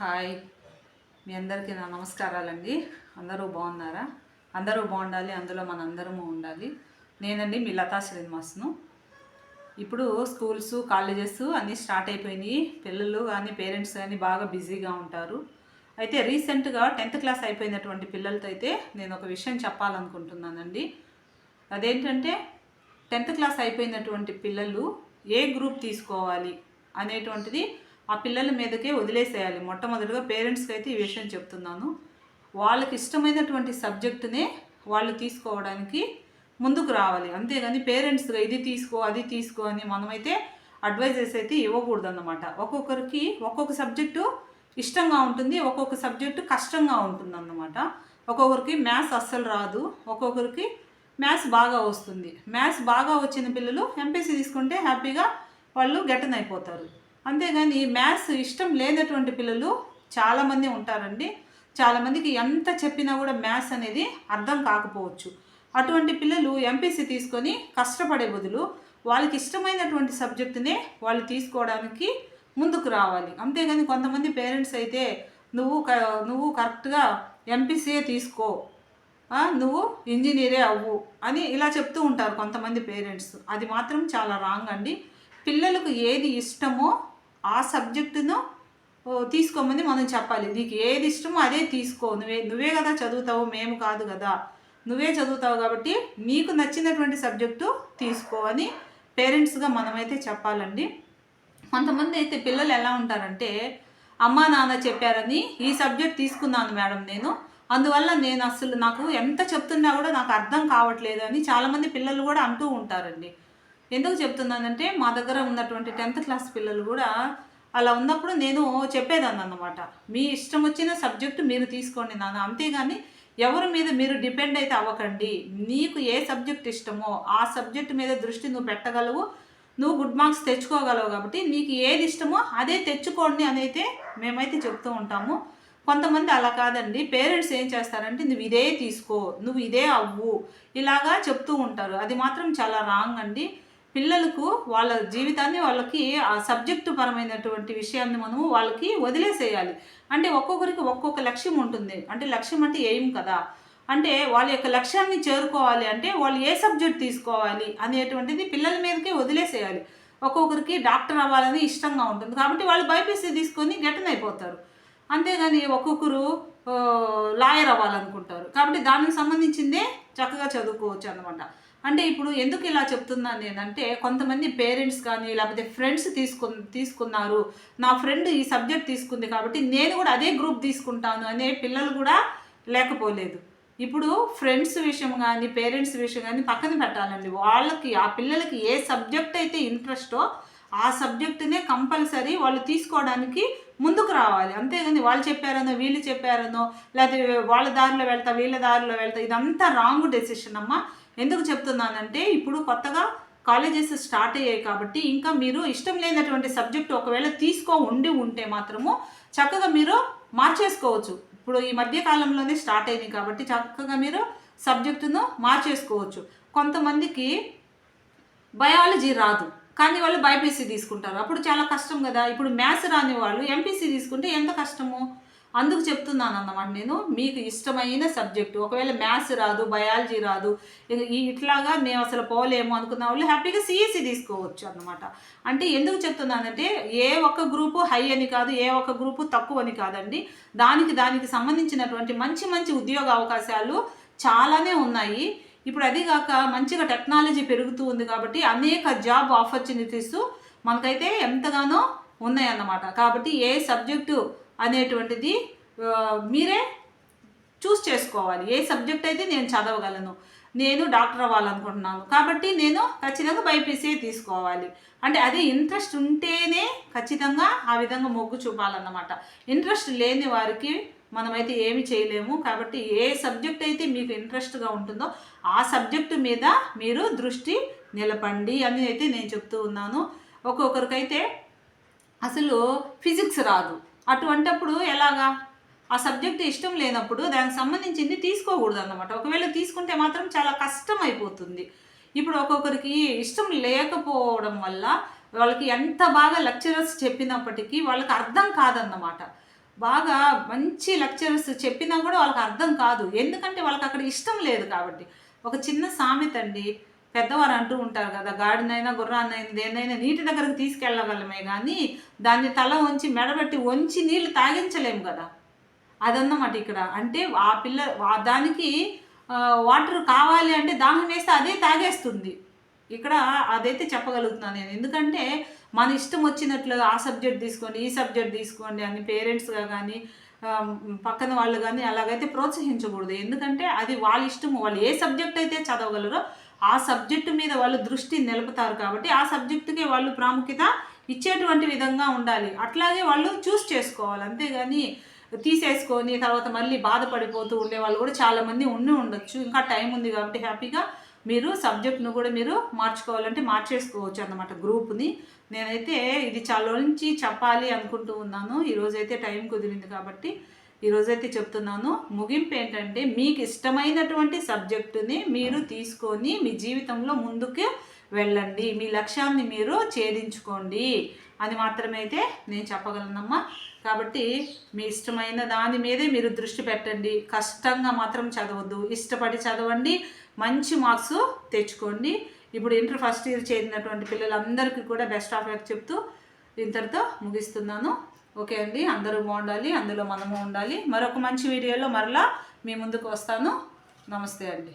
Hi. మీ అందరికీ నా నమస్కారాలండి. అందరూ బాగున్నారా? అందరూ బాగుండాలి అందులో మన అందరము ఉండాలి. నేనండి మీ లతా శ్రీనివాస్ను. ఇప్పుడు స్కూల్స్ కాలేజెస్ అన్నీ స్టార్ట్ అయిపోయినాయి. పిల్లలు కానీ పేరెంట్స్ కానీ బాగా బిజీగా ఉంటారు. అయితే రీసెంట్గా టెన్త్ క్లాస్ అయిపోయినటువంటి పిల్లలతో అయితే నేను ఒక విషయం చెప్పాలనుకుంటున్నానండి. అదేంటంటే టెన్త్ క్లాస్ అయిపోయినటువంటి పిల్లలు ఏ గ్రూప్ తీసుకోవాలి అనేటువంటిది ఆ పిల్లల మీదకే వదిలేసేయాలి. మొట్టమొదటిగా పేరెంట్స్కి అయితే ఈ విషయం చెప్తున్నాను. వాళ్ళకి ఇష్టమైనటువంటి సబ్జెక్టునే వాళ్ళు తీసుకోవడానికి ముందుకు రావాలి. అంతేగాని పేరెంట్స్గా ఇది తీసుకో అది తీసుకో అని మనమైతే అడ్వైజెస్ అయితే ఇవ్వకూడదు అన్నమాట ఒక్కొక్కరికి ఒక్కొక్క సబ్జెక్టు ఇష్టంగా ఉంటుంది ఒక్కొక్క సబ్జెక్టు కష్టంగా ఉంటుంది అన్నమాట ఒక్కొక్కరికి మ్యాథ్స్ అస్సలు రాదు ఒక్కొక్కరికి మ్యాథ్స్ బాగా వస్తుంది. మ్యాథ్స్ బాగా వచ్చిన పిల్లలు ఎంపీసీ తీసుకుంటే హ్యాపీగా వాళ్ళు గెటన్ అయిపోతారు. అంతేగాని మ్యాథ్స్ ఇష్టం లేనటువంటి పిల్లలు చాలామంది ఉంటారండి. చాలామందికి ఎంత చెప్పినా కూడా మ్యాథ్స్ అనేది అర్థం కాకపోవచ్చు. అటువంటి పిల్లలు ఎంపీసీ తీసుకొని కష్టపడే బదులు వాళ్ళకి ఇష్టమైనటువంటి సబ్జెక్టునే వాళ్ళు తీసుకోవడానికి ముందుకు రావాలి. అంతేగాని కొంతమంది పేరెంట్స్ అయితే నువ్వు క నువ్వు కరెక్ట్గా ఎంపీసీఏ తీసుకో నువ్వు ఇంజనీరే అవ్వు అని ఇలా చెప్తూ ఉంటారు కొంతమంది పేరెంట్స్. అది మాత్రం చాలా రాంగ్ అండి. పిల్లలకు ఏది ఇష్టమో ఆ సబ్జెక్టును ఓ, తీసుకోమని మనం చెప్పాలి. నీకు ఏది ఇష్టమో అదే తీసుకో. నువ్వే నువ్వే కదా చదువుతావు మేము కాదు కదా. నువ్వే చదువుతావు కాబట్టి నీకు నచ్చినటువంటి సబ్జెక్టు తీసుకో అని పేరెంట్స్గా మనమైతే చెప్పాలండి. కొంతమంది అయితే పిల్లలు ఎలా ఉంటారంటే అమ్మా నాన్న చెప్పారని ఈ సబ్జెక్ట్ తీసుకున్నాను మేడం నేను. అందువల్ల నేను అసలు నాకు ఎంత చెప్తున్నా కూడా నాకు అర్థం కావట్లేదు అని చాలామంది పిల్లలు కూడా అంటూ ఉంటారండి. ఎందుకు చెప్తున్నానంటే మా దగ్గర ఉన్నటువంటి టెన్త్ క్లాస్ పిల్లలు కూడా అలా ఉన్నప్పుడు నేను చెప్పేదాన్ని అన్నమాట. మీ ఇష్టం వచ్చిన సబ్జెక్టు మీరు తీసుకోండి నాన్న. అంతేగాని ఎవరి మీద మీరు డిపెండ్ అయితే అవ్వకండి. నీకు ఏ సబ్జెక్ట్ ఇష్టమో ఆ సబ్జెక్ట్ మీద దృష్టి నువ్వు పెట్టగలవు. నువ్వు గుడ్ మార్క్స్ తెచ్చుకోగలవు కాబట్టి నీకు ఏది ఇష్టమో అదే తెచ్చుకోండి అని అయితే మేమైతే చెప్తూ ఉంటాము. కొంతమంది అలా కాదండి. పేరెంట్స్ ఏం చేస్తారంటే నువ్వు ఇదే తీసుకో నువ్వు ఇదే అవ్వు ఇలాగా చెప్తూ ఉంటారు. అది మాత్రం చాలా రాంగ్ అండి. పిల్లలకు వాళ్ళ జీవితాన్ని వాళ్ళకి ఆ సబ్జెక్టు పరమైనటువంటి విషయాన్ని మనము వాళ్ళకి వదిలేసేయాలి. అంటే ఒక్కొక్కరికి ఒక్కొక్క లక్ష్యం ఉంటుంది. అంటే లక్ష్యం అంటే ఏం కదా? అంటే వాళ్ళ యొక్క లక్ష్యాన్ని చేరుకోవాలి అంటే వాళ్ళు ఏ సబ్జెక్ట్ తీసుకోవాలి అనేటువంటిది పిల్లల మీదకే వదిలేసేయాలి. ఒక్కొక్కరికి డాక్టర్ అవ్వాలని ఇష్టంగా ఉంటుంది. కాబట్టి వాళ్ళు బైపీసీ తీసుకొని గెటన్ అయిపోతారు. అంతేగాని ఒక్కొక్కరు లాయర్ అవ్వాలనుకుంటారు. కాబట్టి దానికి సంబంధించిందే చక్కగా చదువుకోవచ్చు అనమాట అంటే ఇప్పుడు ఎందుకు ఇలా చెప్తున్నాను నేనంటే కొంతమంది పేరెంట్స్ కానీ లేకపోతే ఫ్రెండ్స్ తీసుకు తీసుకున్నారు. నా ఫ్రెండ్ ఈ సబ్జెక్ట్ తీసుకుంది కాబట్టి నేను కూడా అదే గ్రూప్ తీసుకుంటాను అనే పిల్లలు కూడా లేకపోలేదు. ఇప్పుడు ఫ్రెండ్స్ విషయం కానీ పేరెంట్స్ విషయం కానీ పక్కన పెట్టాలండి. వాళ్ళకి ఆ పిల్లలకి ఏ సబ్జెక్ట్ అయితే ఇంట్రెస్టో ఆ సబ్జెక్టునే కంపల్సరీ వాళ్ళు తీసుకోవడానికి ముందుకు రావాలి. అంతేగాని వాళ్ళు చెప్పారనో వీళ్ళు చెప్పారనో లేకపోతే వాళ్ళ దారిలో వెళ్తా వీళ్ళ దారిలో వెళ్తా ఇదంతా రాంగ్ డెసిషన్ అమ్మ. ఎందుకు చెప్తున్నానంటే ఇప్పుడు కొత్తగా కాలేజెస్ స్టార్ట్ అయ్యాయి కాబట్టి ఇంకా మీరు ఇష్టం లేనటువంటి సబ్జెక్ట్ ఒకవేళ తీసుకో ఉండి ఉంటే మాత్రము చక్కగా మీరు మార్చేసుకోవచ్చు. ఇప్పుడు ఈ మధ్య కాలంలోనే స్టార్ట్ అయింది కాబట్టి చక్కగా మీరు సబ్జెక్టును మార్చేసుకోవచ్చు. కొంతమందికి బయాలజీ రాదు. కానీ వాళ్ళు బైపీసీ తీసుకుంటారు. అప్పుడు చాలా కష్టం కదా. ఇప్పుడు మ్యాథ్స్ రాని వాళ్ళు ఎంపీసీ తీసుకుంటే ఎంత కష్టము? అందుకు చెప్తున్నాను అన్నమాట నేను. మీకు ఇష్టమైన సబ్జెక్టు. ఒకవేళ మ్యాథ్స్ రాదు బయాలజీ రాదు ఇట్లాగా మేము అసలు పోలేము అనుకున్న వాళ్ళు హ్యాపీగా సిఎస్సి తీసుకోవచ్చు అన్నమాట. అంటే ఎందుకు చెప్తున్నానంటే ఏ ఒక్క గ్రూపు హై అని కాదు ఏ ఒక్క గ్రూపు తక్కువ అని కాదండి. దానికి దానికి సంబంధించినటువంటి మంచి మంచి ఉద్యోగ అవకాశాలు చాలానే ఉన్నాయి. ఇప్పుడు అది కాక మంచిగా టెక్నాలజీ పెరుగుతూ ఉంది కాబట్టి అనేక జాబ్ ఆపర్చునిటీస్ మనకైతే ఎంతగానో ఉన్నాయన్నమాట. కాబట్టి ఏ సబ్జెక్టు అనేటువంటిది మీరే చూస్ చేసుకోవాలి. ఏ సబ్జెక్ట్ అయితే నేను చదవగలను. నేను డాక్టర్ అవ్వాలనుకుంటున్నాను. కాబట్టి నేను ఖచ్చితంగా బైపీసీ తీసుకోవాలి. అంటే అదే ఇంట్రెస్ట్ ఉంటేనే ఖచ్చితంగా ఆ విధంగా మొగ్గు చూపాలన్నమాట. ఇంట్రెస్ట్ లేని వారికి మనమైతే ఏమి చేయలేము. కాబట్టి ఏ సబ్జెక్ట్ అయితే మీకు ఇంట్రెస్ట్గా ఉంటుందో ఆ సబ్జెక్టు మీద మీరు దృష్టి నిలపండి అని అయితే నేను చెప్తూ ఉన్నాను. ఒక్కొక్కరికైతే అసలు ఫిజిక్స్ రాదు. అటువంటప్పుడు ఎలాగా? ఆ సబ్జెక్ట్ ఇష్టం లేనప్పుడు దానికి సంబంధించింది తీసుకోకూడదు అన్నమాట ఒకవేళ తీసుకుంటే మాత్రం చాలా కష్టం అయిపోతుంది ఇప్పుడు ఒక్కొక్కరికి ఇష్టం లేకపోవడం వల్ల వాళ్ళకి ఎంత బాగా లెక్చరర్స్ చెప్పినప్పటికీ వాళ్ళకి అర్థం కాదన్నమాట. బాగా మంచి లెక్చరర్స్ చెప్పినా కూడా వాళ్ళకి అర్థం కాదు. ఎందుకంటే వాళ్ళకి అక్కడ ఇష్టం లేదు కాబట్టి. ఒక చిన్న సామెత అండి. పెద్దవారు అంటూ ఉంటారు కదా గాడినైనా గుర్రాన్నైనా దేన్నైనా నీటి దగ్గరకు తీసుకెళ్ళగలమే కానీ దాన్ని తల వంచి మెడబెట్టి వంచి నీళ్ళు తాగించలేము కదా. అదన్నమాట ఇక్కడ. అంటే ఆ పిల్ల ఆ- దానికి వాటర్ కావాలి అంటే దాహం వేస్తే అదే తాగేస్తుంది. ఇక్కడ అదైతే చెప్పగలుగుతున్నాను నేను. ఎందుకంటే మన ఇష్టం వచ్చినట్లు ఆ సబ్జెక్ట్ తీసుకోండి ఈ సబ్జెక్ట్ తీసుకోండి అని పేరెంట్స్గా కానీ పక్కన వాళ్ళు కానీ అలాగైతే ప్రోత్సహించకూడదు. ఎందుకంటే అది వాళ్ళ ఇష్టం వాళ్ళు ఏ సబ్జెక్ట్ అయితే చదవగలరో ఆ సబ్జెక్టు మీద వాళ్ళు దృష్టి నిలుపుతారు కాబట్టి ఆ సబ్జెక్టుకే వాళ్ళు ప్రాముఖ్యత ఇచ్చేటువంటి విధంగా ఉండాలి. అట్లాగే వాళ్ళు చూస్ చేసుకోవాలి. అంతేగాని తీసేసుకొని తర్వాత మళ్ళీ బాధపడిపోతూ ఉండే వాళ్ళు కూడా చాలామంది ఉండి ఉండొచ్చు. ఇంకా టైం ఉంది కాబట్టి హ్యాపీగా మీరు సబ్జెక్ట్ను కూడా మీరు మార్చుకోవాలంటే మార్చేసుకోవచ్చు అన్నమాట గ్రూప్ని. నేనైతే ఇది చాలా నుంచి చెప్పాలి అనుకుంటూ ఉన్నాను. ఈరోజైతే టైం కుదిరింది కాబట్టి ఈరోజైతే చెప్తున్నాను ముగింపు ఏంటంటే మీకు ఇష్టమైనటువంటి సబ్జెక్టుని మీరు తీసుకొని మీ జీవితంలో ముందుకు వెళ్ళండి. మీ లక్ష్యాన్ని మీరు ఛేదించుకోండి అని మాత్రమైతే నేను చెప్పగలనమ్మా. కాబట్టి మీ ఇష్టమైన దాని మీదే మీరు దృష్టి పెట్టండి. కష్టంగా మాత్రం చదవద్దు. ఇష్టపడి చదవండి. మంచి మార్క్స్ తెచ్చుకోండి. ఇప్పుడు ఇంటర్ ఫస్ట్ ఇయర్ చేరినటువంటి పిల్లలందరికీ కూడా బెస్ట్ ఆఫ్ లక్ చెప్తూ ఇంతటితో ముగిస్తున్నాను. ఓకే అండి అందరూ బాగుండాలి అందులో మనము ఉండాలి. మరొక మంచి వీడియోలో మరలా మీ ముందుకు వస్తాను. నమస్తే అండి.